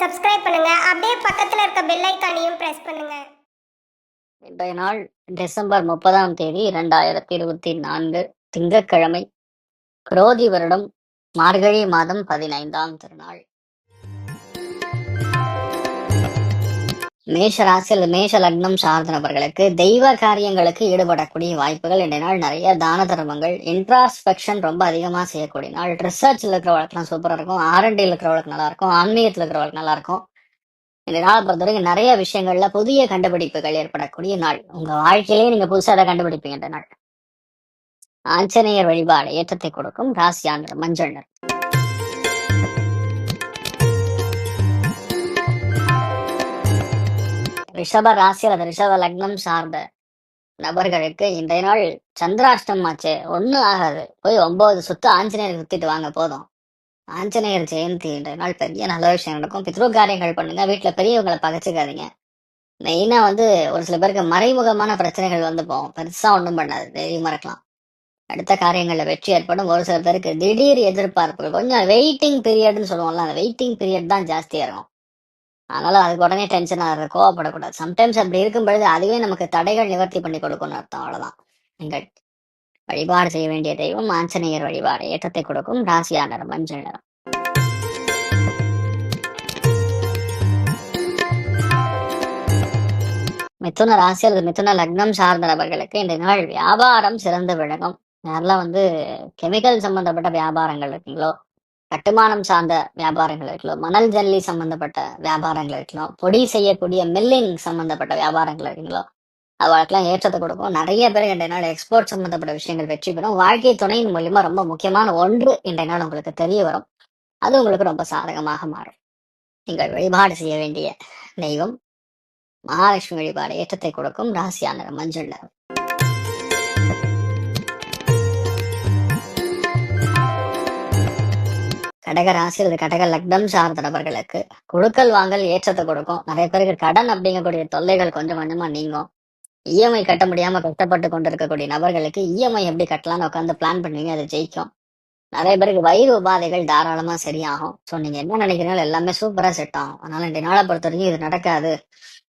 Subscribe பண்ணுங்க. அப்படியே பக்கத்துல இருக்க பெல் ஐக்கானையும் பிரஸ் பண்ணுங்க. இன்றைய நாள் டிசம்பர் முப்பதாம் தேதி இரண்டாயிரத்தி இருபத்தி நான்கு திங்கட்கிழமை குரோதி வருடம் மார்கழி மாதம் பதினைந்தாம் திருநாள். மேஷ ராசியில் மேஷ லக்னம் சார்ந்த நபர்களுக்கு தெய்வ காரியங்களுக்கு ஈடுபடக்கூடிய வாய்ப்புகள் இன்றைய நாள் நிறைய தான தர்மங்கள் இன்ட்ராஸ்பெக்ஷன் ரொம்ப அதிகமாக செய்யக்கூடிய நாள் ரிசர்ச்ல வழக்கெல்லாம் சூப்பராக இருக்கும். ஆர்என்டியில் இருக்கிறவங்களுக்கு நல்லா இருக்கும். ஆன்மீகத்தில் இருக்கிறவங்களுக்கு நல்லா இருக்கும். இந்த நாளை பொறுத்த வரைக்கும் நிறைய விஷயங்கள்ல புதிய கண்டுபிடிப்புகள் ஏற்படக்கூடிய நாள். உங்க வாழ்க்கையிலேயே நீங்க புதுசா அதை கண்டுபிடிப்பீங்க இந்த நாள்? ஆஞ்சநேயர் வழிபாடு ஏற்றத்தை கொடுக்கும். ராசியான மஞ்சள் நிறம். ரிஷப ராசி அல்லது ரிஷப லக்னம் சார்ந்த நபர்களுக்கு இன்றைய நாள் சந்திராஷ்டம் ஆச்சு. ஒன்றும் ஆகாது. போய் ஒன்பது சுத்து ஆஞ்சநேயர் சுத்திட்டு வாங்க போதும். ஆஞ்சநேயர் ஜெயந்தி இன்றைய நாள் பெரிய நல்ல விஷயம் நடக்கும். பித்ரு காரியங்கள் பண்ணுங்க. வீட்டுல பெரியவங்களை பகச்சுக்காதீங்க. மெயினா வந்து ஒரு சில பேருக்கு மறைமுகமான பிரச்சனைகள் வந்து போகும். பெருசா ஒன்றும் பண்ணாது. தைரியமா இருக்கலாம் அடுத்த காரியங்கள்ல வெற்றி ஏற்படும். ஒரு சில பேருக்கு திடீர் எதிர்பார்ப்புகள். கொஞ்சம் வெயிட்டிங் பீரியட்னு சொல்லுவோம்ல அந்த வெயிட்டிங் பீரியட் தான் ஜாஸ்தியாக இருக்கும். அதனால அதுக்கு உடனே டென்ஷன் ஆகிறது கோவப்படக்கூடாது. சம்டைம்ஸ் அப்படி இருக்கும் பொழுது அதுவே நமக்கு தடைகள் நிவர்த்தி பண்ணி கொடுக்கும்னு அர்த்தம். அவ்வளவுதான். நீங்கள் வழிபாடு செய்ய வேண்டிய தெய்வம் ஆஞ்சநேயர் வழிபாடு. ஏற்றத்தை கொடுக்கும் ராசியானர் மஞ்சள் நிறம். மிதுன ராசி அல்லது மிதுன லக்னம் சார்ந்த நபர்களுக்கு இந்த நாள் வியாபாரம் சிறந்து விளங்கும். யாரெல்லாம் வந்து கெமிக்கல் சம்பந்தப்பட்ட வியாபாரங்கள் இருக்குங்களோ கட்டுமானம் சார்ந்த வியாபாரங்கள் இருக்கலாம் மணல் ஜல்லி சம்பந்தப்பட்ட வியாபாரங்கள் இருக்கலாம் பொடி செய்யக்கூடிய மில்லிங் சம்பந்தப்பட்ட வியாபாரங்கள் இருக்கீங்களோ அவளுக்கெல்லாம் ஏற்றத்தை கொடுக்கும். நிறைய பேர் இன்றைய நாள் எக்ஸ்போர்ட் சம்பந்தப்பட்ட விஷயங்கள் வெற்றி பெறும். வாழ்க்கை துணையின் மூலியமா ரொம்ப முக்கியமான ஒன்று இன்றைய நாள் உங்களுக்கு தெரிய வரும். அது உங்களுக்கு ரொம்ப சாதகமாக மாறும். நீங்கள் வழிபாடு செய்ய வேண்டிய தெய்வம் மகாலட்சுமி வழிபாடு ஏற்றத்தை கொடுக்கும். ராசியான மஞ்சள் நிறம். கடக ராசி அல்லது கடக லக்னம் சார்ந்த நபர்களுக்கு கொடுக்கல் வாங்கல் ஏற்றத்தை கொடுக்கும். நிறைய பேருக்கு கடன் அப்படிங்கக்கூடிய தொல்லைகள் கொஞ்சம் கொஞ்சமா நீங்கும். இஎம்ஐ கட்ட முடியாம கஷ்டப்பட்டு கொண்டிருக்கக்கூடிய நபர்களுக்கு இஎம்ஐ எப்படி கட்டலாம்னு உட்காந்து பிளான் பண்ணுவீங்க அது ஜெயிக்கும். நிறைய பேருக்கு வயிறு உபாதைகள் தாராளமா சரியாகும். ஸோ நீங்க என்ன நினைக்கிறீங்களோ எல்லாமே சூப்பரா செட் ஆகும். அதனால இந்த நாளை பொறுத்த வரைக்கும் இது நடக்காது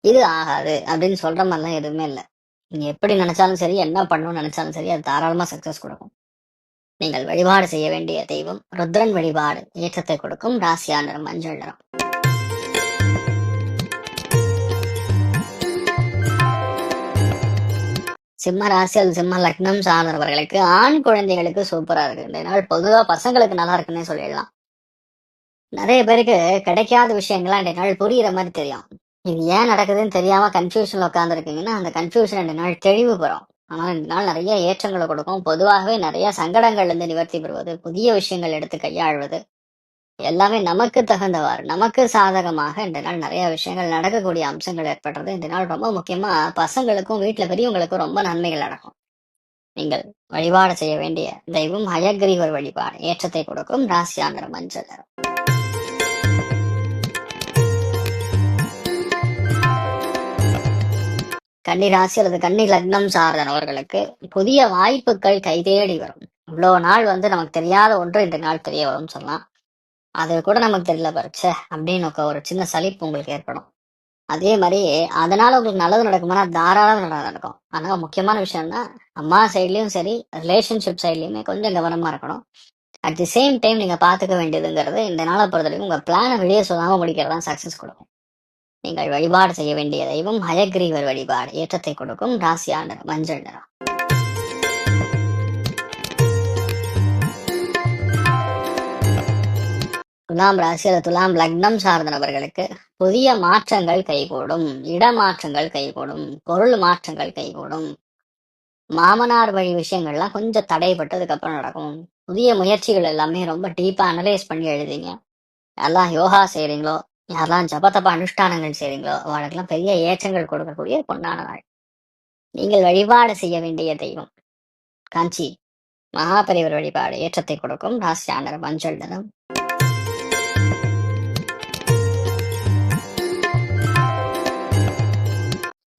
இது ஆகாது அப்படின்னு சொல்ற மாதிரிலாம் எதுவுமே இல்லை. நீங்க எப்படி நினைச்சாலும் சரி என்ன பண்ணணும்னு நினைச்சாலும் சரி அது தாராளமா சக்சஸ் கொடுக்கும். நீங்கள் வழிபாடு செய்ய வேண்டிய தெய்வம் ருத்ரன் வழிபாடு ஏற்றத்தை கொடுக்கும் ராசியா நிறம் மஞ்சள் நிறம். சிம்ம ராசி அல்லது சிம்ம லக்னம் சார்ந்தவர்களுக்கு ஆண் குழந்தைகளுக்கு சூப்பரா இருக்கு. இந்த நாள் பொதுவா பசங்களுக்கு நல்லா இருக்குன்னு சொல்லிடலாம். நிறைய பேருக்கு கிடைக்காத விஷயங்கள்லாம் இந்த நாள் புரியுற மாதிரி தெரியும். இது ஏன் நடக்குதுன்னு தெரியாம கன்ஃபியூஷன்ல உட்காந்துருக்கீங்கன்னா அந்த கன்ஃபியூஷன் ரெண்டு நாள் தெளிவு பெறும். ஆனால் நாள் நிறைய ஏற்றங்களை கொடுக்கும். பொதுவாகவே நிறைய சங்கடங்கள்ல இருந்து நிவர்த்தி பெறுவது புதிய விஷயங்கள் எடுத்து கையாள்வது எல்லாமே நமக்கு தகுந்தவாறு நமக்கு சாதகமாக இந்த நாள் நிறைய விஷயங்கள் நடக்கக்கூடிய அம்சங்கள் ஏற்படுறது. இந்த நாள் ரொம்ப முக்கியமா பசங்களுக்கும் வீட்டுல பெரியவங்களுக்கும் ரொம்ப நன்மைகள் நடக்கும். நீங்கள் வழிபாடு செய்ய வேண்டிய தெய்வம் ஹயக்ரீவர் வழிபாடு. ஏற்றத்தை கொடுக்கும் ராசியாந்திர மஞ்சள். கன்னி ராசி அல்லது கன்னி லக்னம் சார்ந்தவர்களுக்கு புதிய வாய்ப்புகள் கைதேடி வரும். இவ்வளவு நாள் வந்து நமக்கு தெரியாத ஒன்று இந்த நாள் தெரிய வரும்னு சொல்லலாம். அது கூட நமக்கு தெரியல பரிச்சே அப்படின்னு ஒரு- சின்ன சலிப்பு உங்களுக்கு ஏற்படும். அதே மாதிரி அதனால உங்களுக்கு நல்லது நடக்குமானா தாராளம் நல்லது நடக்கும். ஆனால் முக்கியமான விஷயம்னா அம்மா சைட்லயும் சரி ரிலேஷன்ஷிப் சைட்லயுமே கொஞ்சம் கவனமா இருக்கணும். அட் தி சேம் டைம் நீங்க பாத்துக்க வேண்டியதுங்கிறது இந்த நாளை பொறுத்தவரைக்கும் உங்க பிளானை வெளியே சொல்லாம முடிக்கிறது சக்சஸ் கொடுக்கும். நீங்கள் வழிபாடு செய்ய வேண்டிய தெய்வம் ஹயக்ரீவர் வழிபாடு. ஏற்றத்தை கொடுக்கும் ராசியாண்டர் மஞ்சள் நிறம். துலாம் ராசி அல்லது துலாம் லக்னம் சார்ந்த நபர்களுக்கு புதிய மாற்றங்கள் கைகூடும் இடமாற்றங்கள் கைகூடும் பொருள் மாற்றங்கள் கைகூடும். மாமனார் வழி விஷயங்கள்லாம் கொஞ்சம் தடைப்பட்டதுக்கு அப்புறம் நடக்கும். புதிய முயற்சிகள் எல்லாமே ரொம்ப டீப்பா அனலைஸ் பண்ணி எழுதிங்க. நல்லா யோகா செய்யறீங்களோ யாரெல்லாம் ஜபதப அனுஷ்டானங்கள் செய்றீங்களோ அவளுக்கெல்லாம் பெரிய ஏற்றங்கள் கொடுக்கக்கூடிய பொன்னான நாள். நீங்கள் வழிபாடு செய்ய வேண்டிய தெய்வம். காஞ்சி மகாபரிவர் வழிபாடு ஏற்றத்தை கொடுக்கும். ராசியானர் மஞ்சள் நிறம்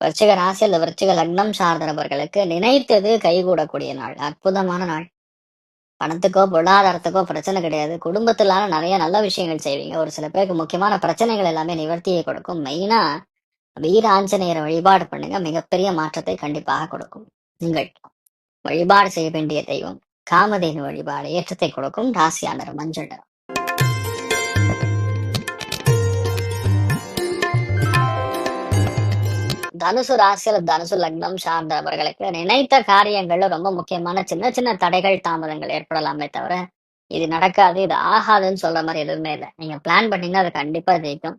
விருச்சிக ராசி அல்லது விருச்சிக லக்னம் சார்ந்த நபர்களுக்கு நினைத்தது கைகூடக்கூடிய நாள். அற்புதமான நாள். பணத்துக்கோ பொருளாதாரத்துக்கோ பிரச்சனை கிடையாது. குடும்பத்திலான நிறைய நல்ல விஷயங்கள் செய்வீங்க. ஒரு சில பேருக்கு முக்கியமான பிரச்சனைகள் எல்லாமே நிவர்த்தியை கொடுக்கும். மெயினா வீர ஆஞ்சநேயரை வழிபாடு பண்ணுங்க. மிகப்பெரிய மாற்றத்தை கண்டிப்பாக கொடுக்கும். நீங்கள் வழிபாடு செய்ய வேண்டிய தெய்வம் காமதேனு வழிபாடு ஏற்றத்தை கொடுக்கும். ராசியானர் மஞ்சள் நிறம். தனுசு ராசியில தனுசு லக்னம் சார்ந்தவர்களுக்கு நினைத்த காரியங்கள்ல ரொம்ப முக்கியமான சின்ன சின்ன தடைகள் தாமதங்கள் ஏற்படலாமே தவிர இது நடக்காது இது ஆகாதுன்னு சொல்ற மாதிரி எதுவுமே இல்லை. நீங்க பிளான் பண்ணீங்கன்னா அது கண்டிப்பா ஜெயிக்கும்.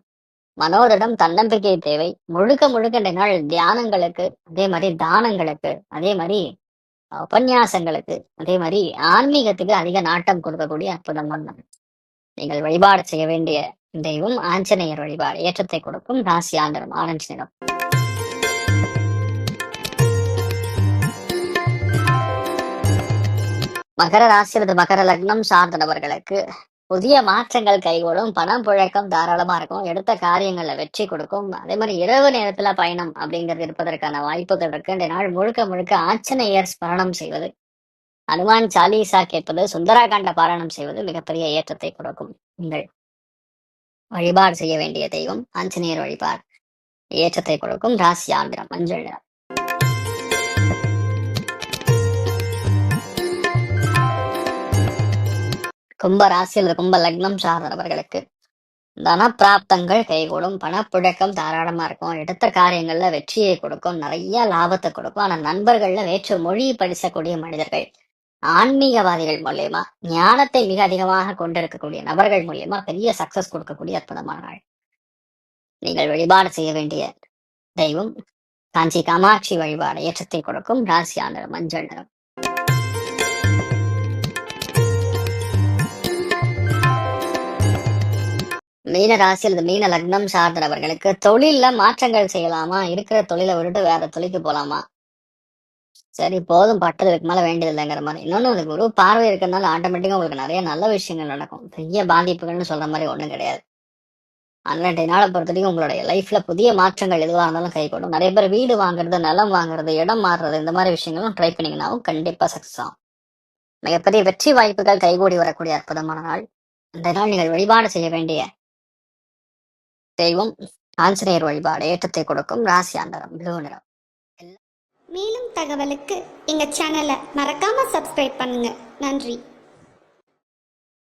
மனோரிடம் தன்னம்பிக்கை தேவை. முழுக்க முழுக்க இந்த நாள் தியானங்களுக்கு அதே மாதிரி தானங்களுக்கு அதே மாதிரி உபன்யாசங்களுக்கு அதே மாதிரி ஆன்மீகத்துக்கு அதிக நாட்டம் கொடுக்கக்கூடிய அற்புதமான நீங்கள் வழிபாடு செய்ய வேண்டிய தெய்வம் ஆஞ்சநேயர் வழிபாடு ஏற்றத்தை கொடுக்கும் ராசி ஆண்டரம் ஆரஞ்சு நிறம். மகர ராசி அல்லது மகர லக்னம் சார்ந்த நபர்களுக்கு புதிய மாற்றங்கள் கைகூடும். பணம் புழக்கம் தாராளமா இருக்கும். எடுத்த காரியங்களை வெற்றி கொடுக்கும். அதே மாதிரி இரவு நேரத்துல பயணம் அப்படிங்கிறது இருப்பதற்கான வாய்ப்புகள் இருக்கு. இந்த நாள் முழுக்க முழுக்க ஆச்சனையர் ஸ்மரணம் செய்வது அனுமான் சாலிசா கேட்பது சுந்தராகாண்ட பாராயணம் செய்வது மிகப்பெரிய ஏற்றத்தை கொடுக்கும். நீங்கள் வழிபாடு செய்ய வேண்டிய தெய்வம் ஆஞ்சநேயர் வழிபாடு ஏற்றத்தை கொடுக்கும். ராசி ஆந்திரம் மஞ்சள் நிறம். கும்ப ராசி அல்லது கும்ப லக்னம் சார்ந்தவர்களுக்கு. தன பிராப்தங்கள் கைகூடும் பணப்புழக்கம் தாராளமா இருக்கும். எடுத்த காரியங்கள்ல வெற்றியை கொடுக்கும் நிறைய லாபத்தை கொடுக்கும். ஆனா நண்பர்கள்ல வேற்று மொழி படிச்சக்கூடிய மனிதர்கள் ஆன்மீகவாதிகள் மூலியமா ஞானத்தை மிக அதிகமாக கொண்டிருக்கக்கூடிய நபர்கள் மூலியமா பெரிய சக்சஸ் கொடுக்கக்கூடிய அற்புதமான நாள். நீங்கள் வழிபாடு செய்ய வேண்டிய தெய்வம் காஞ்சி காமாட்சி வழிபாடு ஏற்றத்தை கொடுக்கும். ராசியா ஆண்டர் மஞ்சள் நிறம். மீன ராசி அல்லது மீன லக்னம் சார்ந்தவர்களுக்கு தொழில்ல மாற்றங்கள் செய்யலாமா? இருக்கிற தொழிலை விட்டுட்டு வேற தொழிலுக்கு போலாமா? சரி போதும். பட்டது இதுக்கு மேல வேண்டியது இல்லைங்கிற மாதிரி. இன்னொன்னு உங்களுக்கு பார்வை இருக்கிறதுனால ஆட்டோமேட்டிக்கா உங்களுக்கு நிறைய நல்ல விஷயங்கள் நடக்கும். பெரிய பாதிப்புகள்னு சொல்ற மாதிரி ஒண்ணும் கிடையாது. அன்றைய நாளை பொறுத்த வரைக்கும் உங்களுடைய லைஃப்ல புதிய மாற்றங்கள் எதுவாக இருந்தாலும் கைகூடும். நிறைய பேர் வீடு வாங்குறது நிலம் வாங்குறது இடம் மாறுறது இந்த மாதிரி விஷயங்களும் ட்ரை பண்ணீங்கன்னாவும் கண்டிப்பா சக்சஸ் ஆகும். மிகப்பெரிய வெற்றி வாய்ப்புகள் கைகூடி வரக்கூடிய அற்புதமான நாள். இந்த நாள் நீங்கள் வழிபாடு செய்ய வேண்டிய தெய்வம் ஆஞ்சநேயர் வழிபாடு ஏற்றத்தை கொடுக்கும் ராசி ஆண்டரம் ப்ளூ நிறம். மேலும் தகவலுக்கு எங்கள் சேனலை மறக்காமல் சப்ஸ்கிரைப் பண்ணுங்கள் நன்றி.